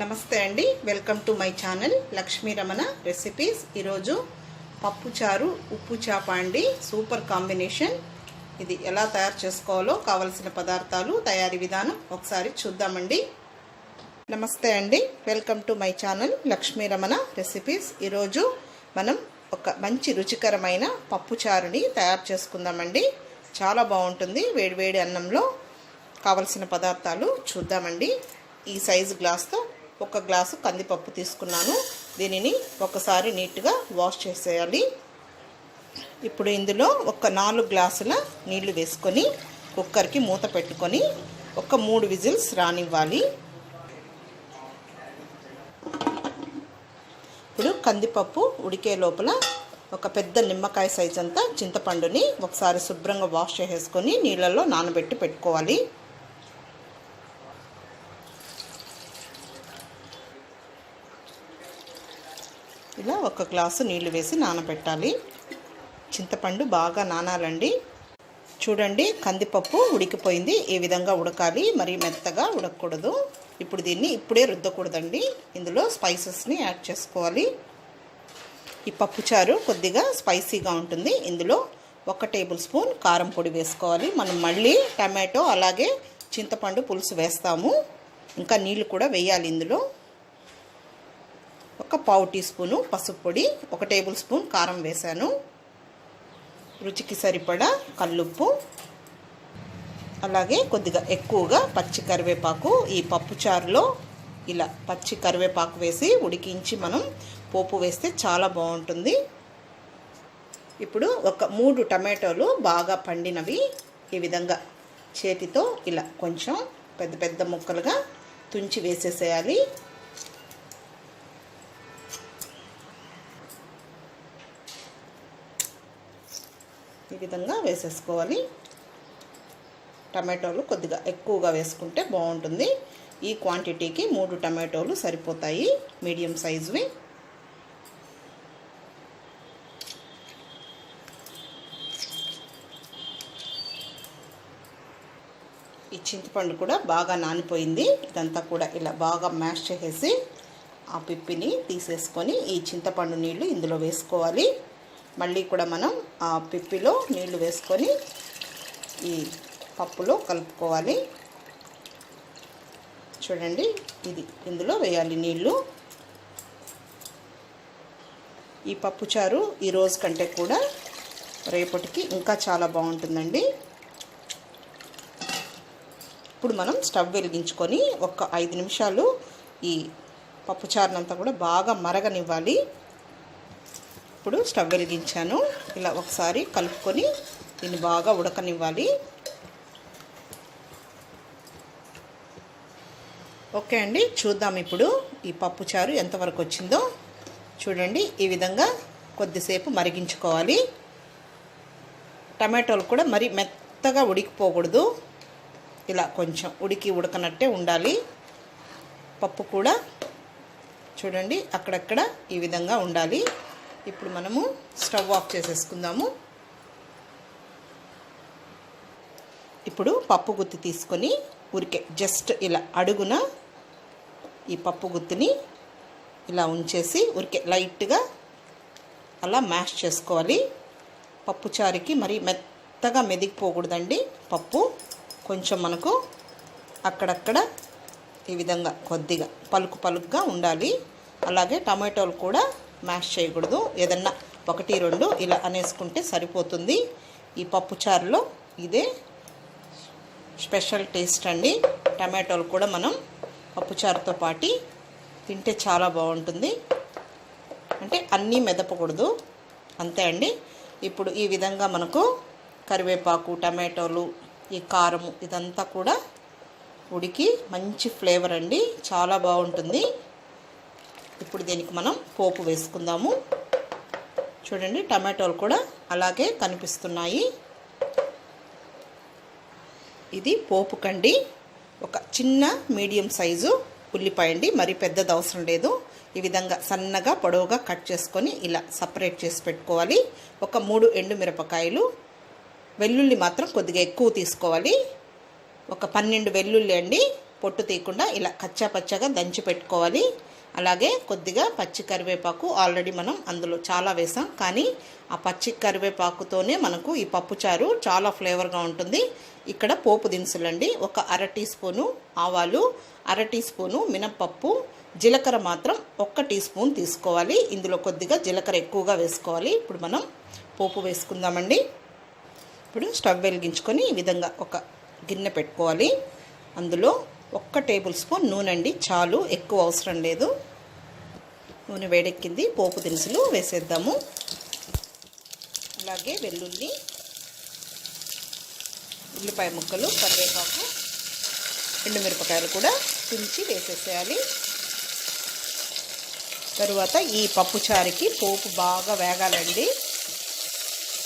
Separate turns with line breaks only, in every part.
నమస్తే అండి. Welcome to my channel Lakshmi Ramana recipes. ఈరోజు పప్పు చారు ఉప్పు చేప అండి. Super combination. ఇది ఎలా తయారు చేసుకోవాలో కావలసిన పదార్థాలు తయారీ విధానం ఒకసారి చూద్దామండి. నమస్తే అండి. Welcome to my channel Lakshmi Ramana recipes. ఈరోజు మనం ఒక మంచి రుచికరమైన పప్పు చారుని తయారు చేసుకుందామండి. చాలా బాగుంటుంది. వేడివేడి అన్నంలో కావలసిన పదార్థాలు చూద్దామండి. ఈ సైజు గ్లాస్తో ఒక గ్లాసు కందిపప్పు తీసుకున్నాను. దీనిని ఒకసారి నీట్గా వాష్ చేసేయాలి. ఇప్పుడు ఇందులో ఒక నాలుగు గ్లాసుల నీళ్ళు వేసుకొని కుక్కర్కి మూత పెట్టుకొని ఒక మూడు విజిల్స్ రానివ్వాలి. ఇప్పుడు కందిపప్పు ఉడికే లోపల ఒక పెద్ద నిమ్మకాయ సైజ్ అంతా చింతపండుని ఒకసారి శుభ్రంగా వాష్ చేసేసుకొని నీళ్ళల్లో నానబెట్టి పెట్టుకోవాలి. ఇలా ఒక గ్లాసు నీళ్ళు వేసి నానబెట్టాలి. చింతపండు బాగా నానాలండి. చూడండి కందిపప్పు ఉడికిపోయింది. ఈ విధంగా ఉడకాలి. మరి మెత్తగా ఉడకకూడదు. ఇప్పుడు దీన్ని ఇప్పుడే రుద్దకూడదండి. ఇందులో స్పైసెస్ని యాడ్ చేసుకోవాలి. ఈ పప్పుచారు కొద్దిగా స్పైసీగా ఉంటుంది. ఇందులో ఒక టేబుల్ స్పూన్ కారం పొడి వేసుకోవాలి. మనం మళ్ళీ టమాటో అలాగే చింతపండు పులుసు వేస్తాము. ఇంకా నీళ్ళు కూడా వేయాలి ఇందులో. ఒక పావు టీ స్పూను పసుపు పొడి ఒక టేబుల్ స్పూన్ కారం వేశాను. రుచికి సరిపడా కల్లుప్పు అలాగే కొద్దిగా ఎక్కువగా పచ్చి కరివేపాకు ఈ పప్పుచారులో ఇలా పచ్చి కరివేపాకు వేసి ఉడికించి మనం పోపు వేస్తే చాలా బాగుంటుంది. ఇప్పుడు ఒక మూడు టమాటోలు బాగా పండినవి ఈ విధంగా చేతితో ఇలా కొంచెం పెద్ద పెద్ద ముక్కలుగా తుంచి వేసేసేయాలి. ఈ విధంగా వేసేసుకోవాలి. టమాటోలు కొద్దిగా ఎక్కువగా వేసుకుంటే బాగుంటుంది. ఈ క్వాంటిటీకి మూడు టమాటోలు సరిపోతాయి మీడియం సైజువి. ఈ చింతపండు కూడా బాగా నానిపోయింది. ఇదంతా కూడా ఇలా బాగా మ్యాష్ చేసేసి ఆ పిప్పిని తీసేసుకొని ఈ చింతపండు నీళ్ళు ఇందులో వేసుకోవాలి. మళ్ళీ కూడా మనం ఆ పిప్పిలో నీళ్ళు వేసుకొని ఈ పప్పులో కలుపుకోవాలి. చూడండి ఇది ఇందులో వేయాలి నీళ్ళు ఈ పప్పుచారు ఈ రోజు కంటే కూడా రేపటికి ఇంకా చాలా బాగుంటుందండి. ఇప్పుడు మనం స్టవ్ వెలిగించుకొని ఒక ఐదు నిమిషాలు ఈ పప్పుచారునంతా కూడా బాగా మరగనివ్వాలి. ఇప్పుడు స్టవ్ వెలిగించాను. ఇలా ఒకసారి కలుపుకొని దీన్ని బాగా ఉడకనివ్వాలి. ఓకే అండి చూద్దాం ఇప్పుడు ఈ పప్పు చారు ఎంతవరకు వచ్చిందో. చూడండి ఈ విధంగా కొద్దిసేపు మరిగించుకోవాలి. టమాటోలు కూడా మరి మెత్తగా ఉడికిపోకూడదు. ఇలా కొంచెం ఉడికి ఉడకనట్టే ఉండాలి. పప్పు కూడా చూడండి అక్కడక్కడ ఈ విధంగా ఉండాలి. ఇప్పుడు మనము స్టవ్ ఆఫ్ చేసేసుకుందాము. ఇప్పుడు పప్పు గుత్తి తీసుకొని ఉరికే జస్ట్ ఇలా అడుగున ఈ పప్పు గుత్తిని ఇలా ఉంచేసి ఉరికే లైట్గా అలా మ్యాష్ చేసుకోవాలి. పప్పు చారుకి మరి మెత్తగా మెదిగిపోకూడదండి పప్పు. కొంచెం మనకు అక్కడక్కడ ఈ విధంగా కొద్దిగా పలుకు పలుకుగా ఉండాలి. అలాగే టమాటోలు కూడా మ్యాష్ చేయకూడదు. ఏదన్నా ఒకటి రెండు ఇలా అనేసుకుంటే సరిపోతుంది. ఈ పప్పు చారులో ఇదే స్పెషల్ టేస్ట్ అండి. టమాటోలు కూడా మనం పప్పుచారుతో పాటి తింటే చాలా బాగుంటుంది. అంటే అన్నీ మెదపకూడదు. అంతే అండి. ఇప్పుడు ఈ విధంగా మనకు కరివేపాకు టమాటోలు ఈ కారము ఇదంతా కూడా ఉడికి మంచి ఫ్లేవర్ అండి. చాలా బాగుంటుంది. ఇప్పుడు దీనికి మనం పోపు వేసుకుందాము. చూడండి టమాటోలు కూడా అలాగే కనిపిస్తున్నాయి. ఇది పోపు కండి. ఒక చిన్న మీడియం సైజు ఉల్లిపాయ అండి. మరి పెద్దది అవసరం లేదు. ఈ విధంగా సన్నగా పొడవుగా కట్ చేసుకొని ఇలా సపరేట్ చేసి పెట్టుకోవాలి. ఒక మూడు ఎండు మిరపకాయలు. వెల్లుల్లి మాత్రం కొద్దిగా ఎక్కువ తీసుకోవాలి. ఒక పన్నెండు వెల్లుల్లి అండి. పొట్టు తీయకుండా ఇలా కచ్చా పచ్చగా దంచి పెట్టుకోవాలి. అలాగే కొద్దిగా పచ్చి కరివేపాకు ఆల్రెడీ మనం అందులో చాలా వేసాం. కానీ ఆ పచ్చి కరివేపాకుతోనే మనకు ఈ పప్పుచారు చాలా ఫ్లేవర్గా ఉంటుంది. ఇక్కడ పోపు దినుసులండి. ఒక అర టీ స్పూను ఆవాలు అర టీ స్పూను మినప్పప్పు జీలకర్ర మాత్రం ఒక్క టీ స్పూన్ తీసుకోవాలి. ఇందులో కొద్దిగా జీలకర్ర ఎక్కువగా వేసుకోవాలి. ఇప్పుడు మనం పోపు వేసుకుందామండి. ఇప్పుడు స్టవ్ వెలిగించుకొని ఈ విధంగా ఒక గిన్నె పెట్టుకోవాలి. అందులో ఒక్క టేబుల్ స్పూన్ నూనె అండి చాలు ఎక్కువ అవసరం లేదు. నూనె వేడెక్కింది పోపు దినుసులు వేసేద్దాము. అలాగే వెల్లుల్లి ఉల్లిపాయ ముక్కలు కరివేపాకు ఎండుమిరపకాయలు కూడా తుంచి వేసేసేయాలి. తరువాత ఈ పప్పుచారుకి పోపు బాగా వేగాలండి.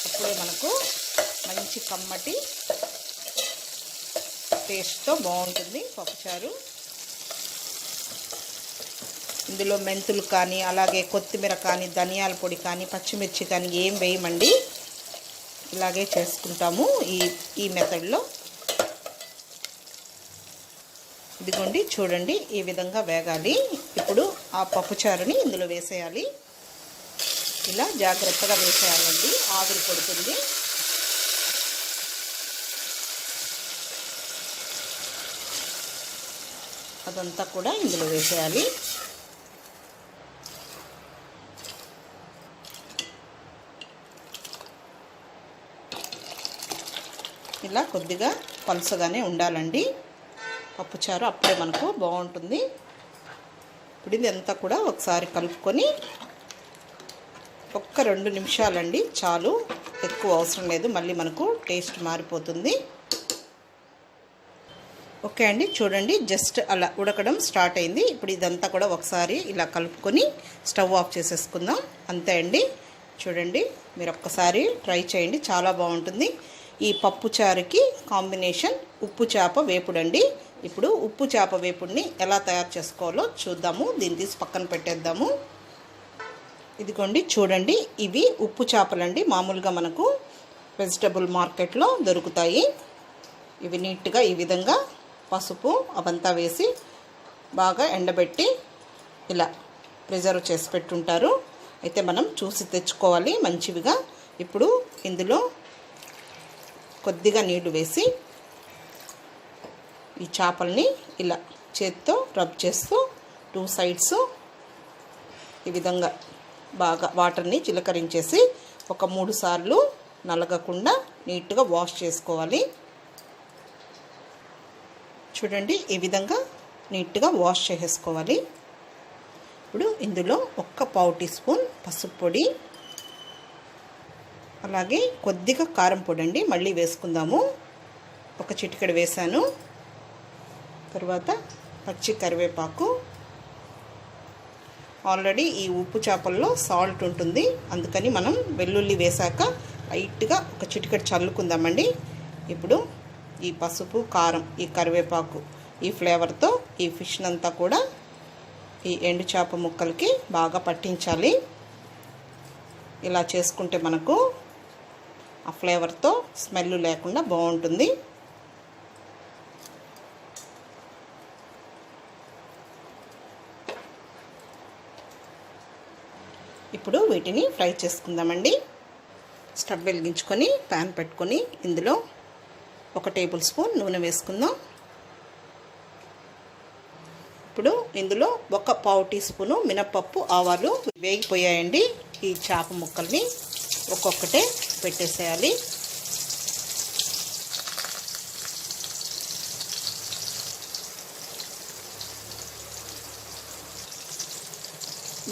అప్పుడే మనకు మంచి కమ్మటి టేస్ట్తో బాగుంటుంది పప్పుచారు. ఇందులో మెంతులు కానీ అలాగే కొత్తిమీర కానీ ధనియాల పొడి కానీ పచ్చిమిర్చి కానీ ఏం వేయమండి. ఇలాగే చేసుకుంటాము ఈ ఈ మెథడ్లో. ఇదిగోండి చూడండి ఈ విధంగా వేగాలి. ఇప్పుడు ఆ పప్పుచారుని ఇందులో వేసేయాలి. ఇలా జాగ్రత్తగా వేసేయాలండి. ఆవిరి పడుతుంది. అదంతా కూడా ఇందులో వేసేయాలి. ఇలా కొద్దిగా పలుసగానే ఉండాలండి. పప్పుచారు అప్పుడే మనకు బాగుంటుంది. ఇప్పుడు ఇదంతా అంతా కూడా ఒకసారి కలుపుకొని ఒక్క రెండు నిమిషాలండి చాలు. ఎక్కువ అవసరం లేదు మళ్ళీ మనకు టేస్ట్ మారిపోతుంది. ఓకే అండి చూడండి జస్ట్ అలా ఉడకడం స్టార్ట్ అయింది. ఇప్పుడు ఇదంతా కూడా ఒకసారి ఇలా కలుపుకొని స్టవ్ ఆఫ్ చేసేసుకుందాం. అంతే అండి చూడండి మీరు ఒక్కసారి ట్రై చేయండి చాలా బాగుంటుంది. ఈ పప్పు చారుకి కాంబినేషన్ ఉప్పు చేప వేపుడండి. ఇప్పుడు ఉప్పు చేప వేపుడిని ఎలా తయారు చేసుకోవాలో చూద్దాము. దీన్ని తీసి పక్కన పెట్టేద్దాము. ఇదిగోండి చూడండి ఇవి ఉప్పు చేపలండి. మామూలుగా మనకు వెజిటబుల్ మార్కెట్లో దొరుకుతాయి. ఇవి నీట్గా ఈ విధంగా పసుపు అవంతా వేసి బాగా ఎండబెట్టి ఇలా ప్రిజర్వ్ చేసి పెట్టుంటారు. అయితే మనం చూసి తెచ్చుకోవాలి మంచివిగా. ఇప్పుడు ఇందులో కొద్దిగా నీళ్ళు వేసి ఈ చేపల్ని ఇలా చేత్తో రబ్ చేస్తూ టూ సైడ్స్ ఈ విధంగా బాగా వాటర్ని చిలకరించేసి ఒక మూడు సార్లు నలగకుండా నీట్గా వాష్ చేసుకోవాలి. చూడండి ఈ విధంగా నీట్గా వాష్ చేసేసుకోవాలి. ఇప్పుడు ఇందులో ఒక్క పావు టీ స్పూన్ పసుపు పొడి అలాగే కొద్దిగా కారం పొడి అండి మళ్ళీ వేసుకుందాము. ఒక చిటికెడు వేసాను తర్వాత పచ్చి కరివేపాకు. ఆల్రెడీ ఈ ఉప్పు చేపల్లో సాల్ట్ ఉంటుంది. అందుకని మనం వెల్లుల్లి వేశాక లైట్గా ఒక చిటికెడు చల్లుకుందామండి. ఇప్పుడు ఈ పసుపు కారం ఈ కరివేపాకు ఈ ఫ్లేవర్తో ఈ ఫిష్నంతా కూడా ఈ ఎండు చేప ముక్కలకి బాగా పట్టించాలి. ఇలా చేసుకుంటే మనకు ఆ ఫ్లేవర్తో స్మెల్ లేకుండా బాగుంటుంది. ఇప్పుడు వీటిని ఫ్రై చేసుకుందామండి. స్టవ్ వెలిగించుకొని ప్యాన్ పెట్టుకొని ఇందులో ఒక టేబుల్ స్పూన్ నూనె వేసుకుందాం. ఇప్పుడు ఇందులో ఒక పావు టీ స్పూను మినపప్పు ఆవాలు వేగిపోయాయండి. ఈ చేప ముక్కల్ని ఒక్కొక్కటే పెట్టేసేయాలి.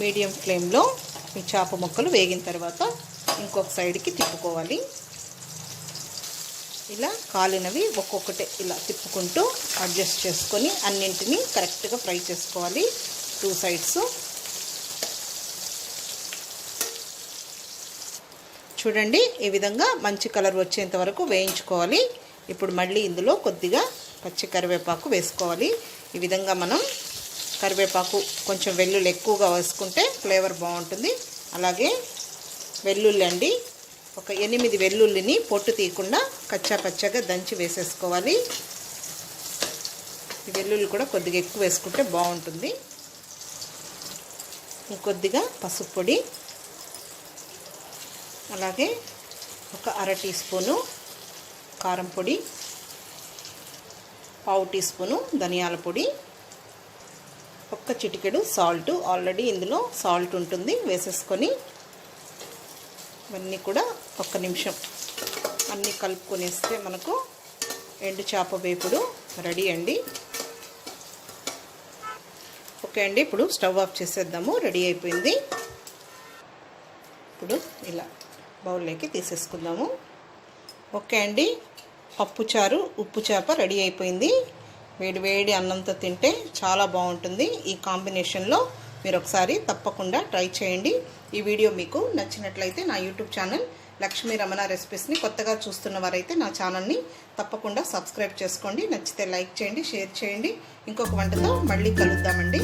మీడియం ఫ్లేమ్లో ఈ చేప ముక్కలు వేగిన తర్వాత ఇంకొక సైడ్కి తిప్పుకోవాలి. ఇలా కాలినవి ఒక్కొక్కటి ఇలా తిప్పుకుంటూ అడ్జస్ట్ చేసుకొని అన్నింటినీ కరెక్ట్గా ఫ్రై చేసుకోవాలి. టూ సైడ్స్ చూడండి ఈ విధంగా మంచి కలర్ వచ్చేంత వరకు వేయించుకోవాలి. ఇప్పుడు మళ్ళీ ఇందులో కొద్దిగా పచ్చి కరివేపాకు వేసుకోవాలి. ఈ విధంగా మనం కరివేపాకు కొంచెం వెల్లుల్లి ఎక్కువగా వేసుకుంటే ఫ్లేవర్ బాగుంటుంది. అలాగే వెల్లుల్లి అండి ఒక ఎనిమిది వెల్లుల్లిని పొట్టు తీయకుండా కచ్చా పచ్చగా దంచి వేసేసుకోవాలి. వెల్లుల్లి కూడా కొద్దిగా ఎక్కువ వేసుకుంటే బాగుంటుంది. ఇంకొద్దిగా పసుపు పొడి అలాగే ఒక అర టీ స్పూను కారం పొడి పావు టీ స్పూను ధనియాల పొడి ఒక్క చిటికెడు సాల్ట్. ఆల్రెడీ ఇందులో సాల్ట్ ఉంటుంది వేసేసుకొని ఇవన్నీ కూడా ఒక్క నిమిషం అన్నీ కలుపుకొనేస్తే మనకు ఎండు చేప వేపుడు రెడీ అండి. ఓకే అండి ఇప్పుడు స్టవ్ ఆఫ్ చేసేద్దాము రెడీ అయిపోయింది. ఇప్పుడు ఇలా బౌల్లోకి తీసేసుకుందాము. ఓకే అండి. పప్పు చారు ఉప్పు చేప రెడీ అయిపోయింది. వేడి వేడి అన్నంతో తింటే చాలా బాగుంటుంది. ఈ కాంబినేషన్లో మీరు ఒకసారి తప్పకుండా ట్రై చేయండి. ఈ వీడియో మీకు నచ్చినట్లయితే నా యూట్యూబ్ ఛానల్ లక్ష్మీ రమణ రెసిపీస్ని కొత్తగా చూస్తున్న వారైతే నా ఛానల్ని తప్పకుండా సబ్స్క్రైబ్ చేసుకోండి. నచ్చితే లైక్ చేయండి షేర్ చేయండి. ఇంకొక వంటతో మళ్ళీ కలుద్దామండి.